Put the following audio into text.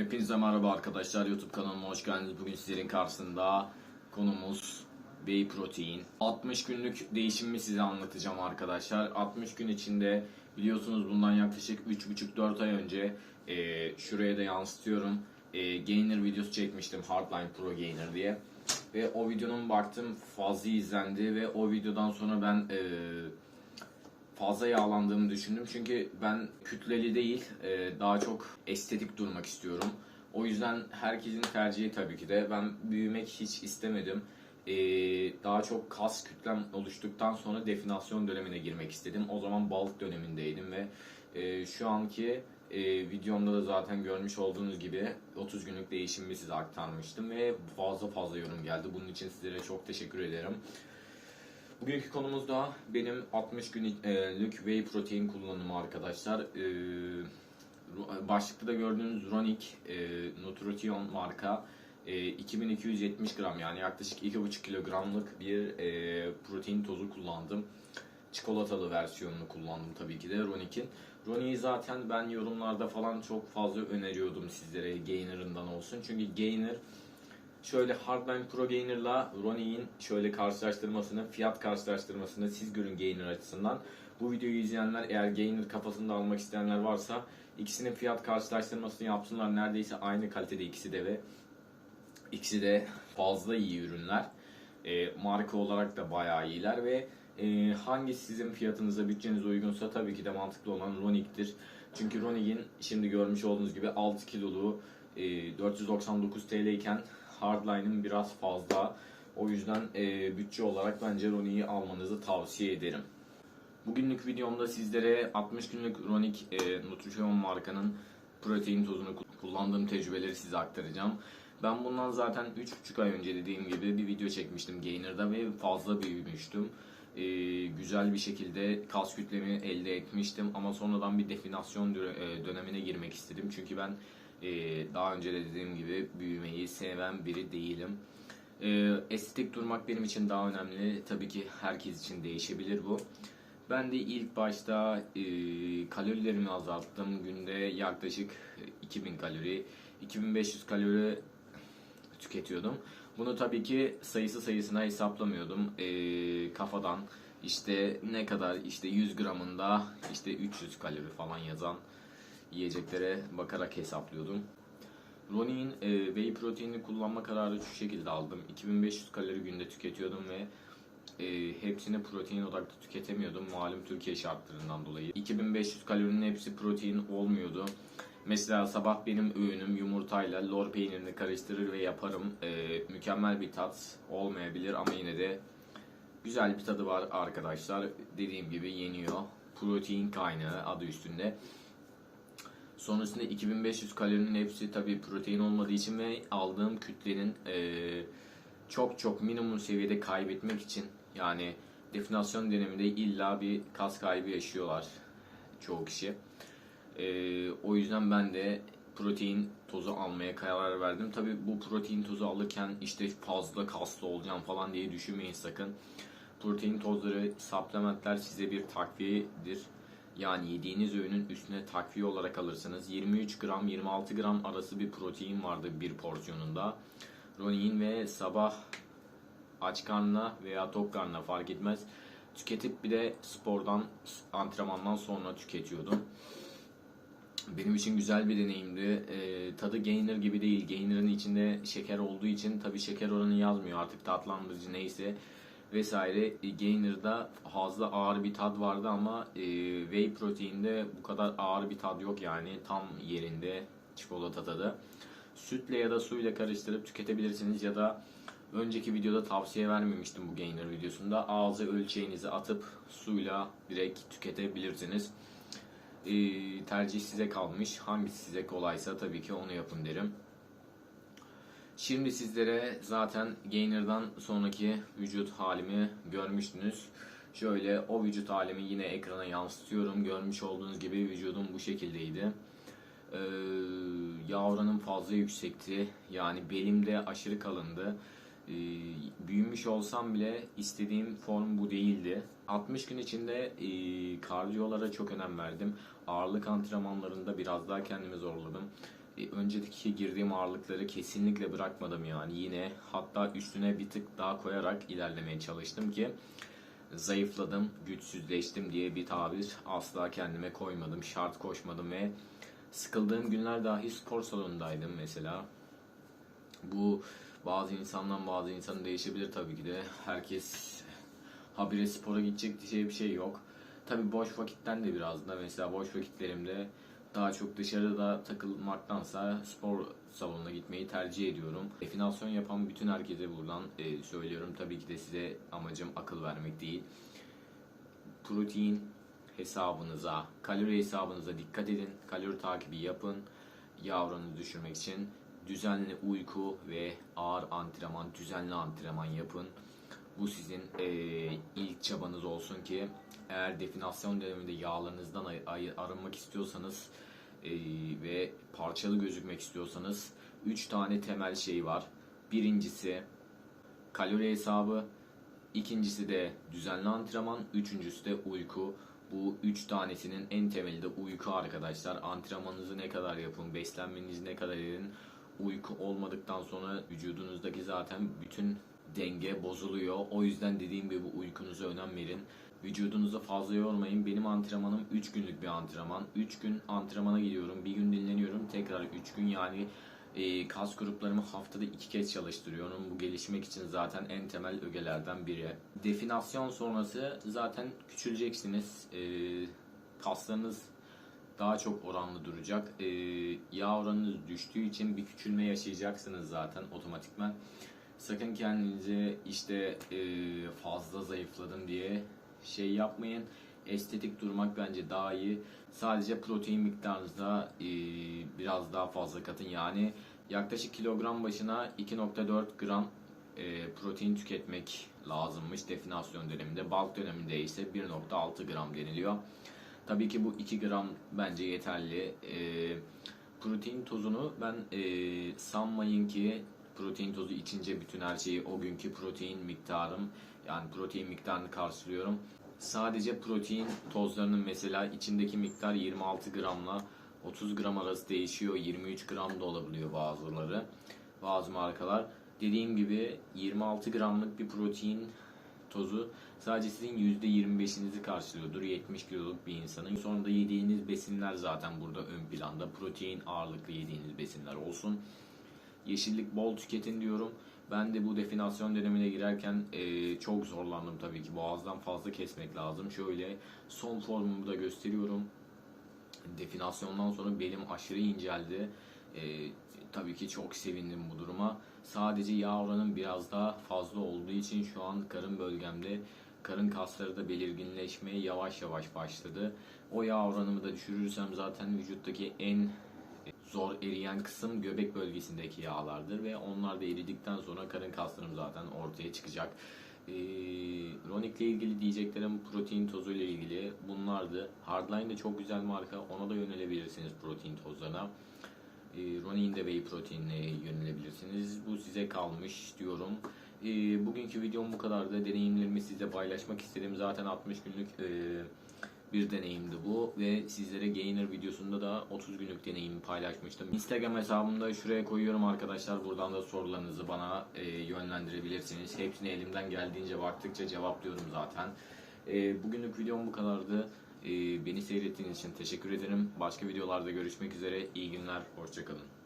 Hepinize merhaba arkadaşlar. YouTube kanalıma hoş geldiniz. Bugün sizlerin karşısında konumuz Whey Protein. 60 günlük değişimimi size anlatacağım arkadaşlar. 60 gün içinde biliyorsunuz bundan yaklaşık 3,5-4 ay önce e, şuraya da yansıtıyorum. E, gainer videosu çekmiştim. Hardline Pro Gainer diye. Ve o videonun baktım fazla izlendi ve o videodan sonra ben e, fazla yağlandığımı düşündüm. Çünkü ben kütleli değil, e, daha çok estetik durmak istiyorum. O yüzden herkesin tercihi tabii ki de. Ben büyümek hiç istemedim. E, daha çok kas kütlem oluştuktan sonra definasyon dönemine girmek istedim. O zaman balık dönemindeydim ve e, şu anki videomda da zaten görmüş olduğunuz gibi 30 günlük değişimimi size aktarmıştım ve fazla fazla yorum geldi. Bunun için sizlere çok teşekkür ederim. Bugünkü konumuz da benim 60 günlük whey protein kullanımı arkadaşlar. Ee, başlıkta da gördüğünüz Ronic e, Nutrition marka e, 2270 gram yani yaklaşık 2,5 kilogramlık bir e, protein tozu kullandım. Çikolatalı versiyonunu kullandım tabii ki de Ronic'in. Ronic'i zaten ben yorumlarda falan çok fazla öneriyordum sizlere Gainer'ından olsun. Çünkü Gainer şöyle Hardline Pro Gainer'la Ronnie'in şöyle karşılaştırmasını, fiyat karşılaştırmasını siz görün Gainer açısından. Bu videoyu izleyenler eğer Gainer kafasında almak isteyenler varsa ikisinin fiyat karşılaştırmasını yapsınlar. Neredeyse aynı kalitede ikisi de ve ikisi de fazla iyi ürünler. E, marka olarak da bayağı iyiler ve e, hangisi sizin fiyatınıza, bütçenize uygunsa tabii ki de mantıklı olan Ronic'tir. Çünkü Ronic'in şimdi görmüş olduğunuz gibi 6 kiloluğu e, 499 TL iken Hardline'ın biraz fazla. O yüzden e, bütçe olarak bence Ronic'i almanızı tavsiye ederim. Bugünlük videomda sizlere 60 günlük Ronic e, Nutrition markanın protein tozunu kullandığım tecrübeleri size aktaracağım. Ben bundan zaten 3,5 ay önce dediğim gibi bir video çekmiştim Gainer'da ve fazla büyümüştüm. E, güzel bir şekilde kas kütlemi elde etmiştim ama sonradan bir definasyon e, dönemine girmek istedim. Çünkü ben e, daha önce de dediğim gibi büyümeyi seven biri değilim. E, estetik durmak benim için daha önemli. Tabii ki herkes için değişebilir bu. Ben de ilk başta e, kalorilerimi azalttım. Günde yaklaşık 2000 kalori, 2500 kalori tüketiyordum. Bunu tabii ki sayısı sayısına hesaplamıyordum. E, kafadan işte ne kadar işte 100 gramında işte 300 kalori falan yazan yiyeceklere bakarak hesaplıyordum. Ronic'in e, whey proteinini kullanma kararı şu şekilde aldım. 2500 kalori günde tüketiyordum ve e, hepsini protein odaklı tüketemiyordum malum Türkiye şartlarından dolayı. 2500 kalorinin hepsi protein olmuyordu. Mesela sabah benim öğünüm yumurtayla lor peynirini karıştırır ve yaparım. E, mükemmel bir tat olmayabilir ama yine de güzel bir tadı var arkadaşlar. Dediğim gibi yeniyor. Protein kaynağı adı üstünde. Sonrasında 2500 kalorinin hepsi tabii protein olmadığı için ve aldığım kütlenin e, çok çok minimum seviyede kaybetmek için yani definasyon döneminde illa bir kas kaybı yaşıyorlar çoğu kişi. E, o yüzden ben de protein tozu almaya karar verdim. Tabii bu protein tozu alırken işte fazla kaslı olacağım falan diye düşünmeyin sakın. Protein tozları, supplementler size bir takviyedir. Yani yediğiniz öğünün üstüne takviye olarak alırsınız. 23 gram 26 gram arası bir protein vardı bir porsiyonunda. Ronin ve sabah aç karnına veya tok karnına fark etmez. Tüketip bir de spordan, antrenmandan sonra tüketiyordum. Benim için güzel bir deneyimdi. E, tadı Gainer gibi değil. Gainer'ın içinde şeker olduğu için tabi şeker oranı yazmıyor artık tatlandırıcı neyse vesaire. E, Gainer'da fazla ağır bir tad vardı ama e, whey proteinde bu kadar ağır bir tad yok yani tam yerinde çikolata tadı. Sütle ya da suyla karıştırıp tüketebilirsiniz ya da önceki videoda tavsiye vermemiştim bu Gainer videosunda. Ağzı ölçeğinizi atıp suyla direkt tüketebilirsiniz. E, tercih size kalmış. Hangisi size kolaysa tabii ki onu yapın derim. Şimdi sizlere zaten Gainer'dan sonraki vücut halimi görmüştünüz. Şöyle o vücut halimi yine ekrana yansıtıyorum. Görmüş olduğunuz gibi vücudum bu şekildeydi. Ee, yağ oranım fazla yüksekti. Yani belimde aşırı kalındı. Ee, büyümüş olsam bile istediğim form bu değildi. 60 gün içinde e, kardiyolara çok önem verdim. Ağırlık antrenmanlarında biraz daha kendimi zorladım. E, önceki girdiğim ağırlıkları kesinlikle bırakmadım yani yine hatta üstüne bir tık daha koyarak ilerlemeye çalıştım ki zayıfladım, güçsüzleştim diye bir tabir asla kendime koymadım, şart koşmadım ve sıkıldığım günler dahi spor salonundaydım mesela. Bu bazı insandan bazı insanın değişebilir tabii ki de. Herkes habire spora gidecek diye bir şey yok. Tabii boş vakitten de biraz da mesela boş vakitlerimde daha çok dışarıda takılmaktansa spor salonuna gitmeyi tercih ediyorum. Definasyon yapan bütün herkese buradan e, söylüyorum. Tabii ki de size amacım akıl vermek değil. Protein hesabınıza, kalori hesabınıza dikkat edin. Kalori takibi yapın. Oranını düşürmek için düzenli uyku ve ağır antrenman, düzenli antrenman yapın. Bu sizin e, ilk çabanız olsun ki eğer definasyon döneminde yağlarınızdan arınmak istiyorsanız e, ve parçalı gözükmek istiyorsanız 3 tane temel şey var. Birincisi kalori hesabı, ikincisi de düzenli antrenman, üçüncüsü de uyku. Bu üç tanesinin en temeli de uyku arkadaşlar. Antrenmanınızı ne kadar yapın, beslenmenizi ne kadar edin. Uyku olmadıktan sonra vücudunuzdaki zaten bütün denge bozuluyor. O yüzden dediğim gibi uykunuza önem verin. Vücudunuzu fazla yormayın. Benim antrenmanım 3 günlük bir antrenman. 3 gün antrenmana gidiyorum. Bir gün dinleniyorum. Tekrar 3 gün yani e, kas gruplarımı haftada 2 kez çalıştırıyorum. Bu gelişmek için zaten en temel ögelerden biri. Definasyon sonrası zaten küçüleceksiniz. E, kaslarınız daha çok oranlı duracak. E, yağ oranınız düştüğü için bir küçülme yaşayacaksınız zaten otomatikman. Sakın kendinize işte e, fazla zayıfladım diye şey yapmayın. Estetik durmak bence daha iyi. Sadece protein miktarınızda e, biraz daha fazla katın. Yani yaklaşık kilogram başına 2.4 gram e, protein tüketmek lazımmış definasyon döneminde. Bulk döneminde ise 1.6 gram deniliyor. Tabii ki bu 2 gram bence yeterli. E, protein tozunu ben e, sanmayın ki protein tozu içince bütün her şeyi o günkü protein miktarım yani protein miktarını karşılıyorum. Sadece protein tozlarının mesela içindeki miktar 26 gramla 30 gram arası değişiyor. 23 gram da olabiliyor bazıları. Bazı markalar. Dediğim gibi 26 gramlık bir protein tozu sadece sizin %25'inizi karşılıyordur 70 kiloluk bir insanın. Sonra da yediğiniz besinler zaten burada ön planda. Protein ağırlıklı yediğiniz besinler olsun. Yeşillik bol tüketin diyorum. Ben de bu definasyon dönemine girerken e, çok zorlandım tabii ki. Boğazdan fazla kesmek lazım. Şöyle son formumu da gösteriyorum. Definasyondan sonra belim aşırı inceldi. E, tabii ki çok sevindim bu duruma. Sadece yağ oranım biraz daha fazla olduğu için şu an karın bölgemde karın kasları da belirginleşmeye yavaş yavaş başladı. O yağ oranımı da düşürürsem zaten vücuttaki en zor eriyen kısım göbek bölgesindeki yağlardır ve onlar da eridikten sonra karın kaslarım zaten ortaya çıkacak. Ee, Ronik'le ilgili diyeceklerim protein tozu ile ilgili bunlardı. Hardline de çok güzel marka. Ona da yönelebilirsiniz protein tozlarına. Ee, Ronik'in de whey proteinine yönelebilirsiniz. Bu size kalmış diyorum. Ee, bugünkü videom bu kadardı. Deneyimlerimi size paylaşmak istedim. Zaten 60 günlük e, bir deneyimdi bu ve sizlere Gainer videosunda da 30 günlük deneyimi paylaşmıştım. Instagram hesabımda şuraya koyuyorum arkadaşlar. Buradan da sorularınızı bana e, yönlendirebilirsiniz. Hepsini elimden geldiğince baktıkça cevaplıyorum zaten. E, bugünlük videom bu kadardı. E, beni seyrettiğiniz için teşekkür ederim. Başka videolarda görüşmek üzere. İyi günler, hoşçakalın.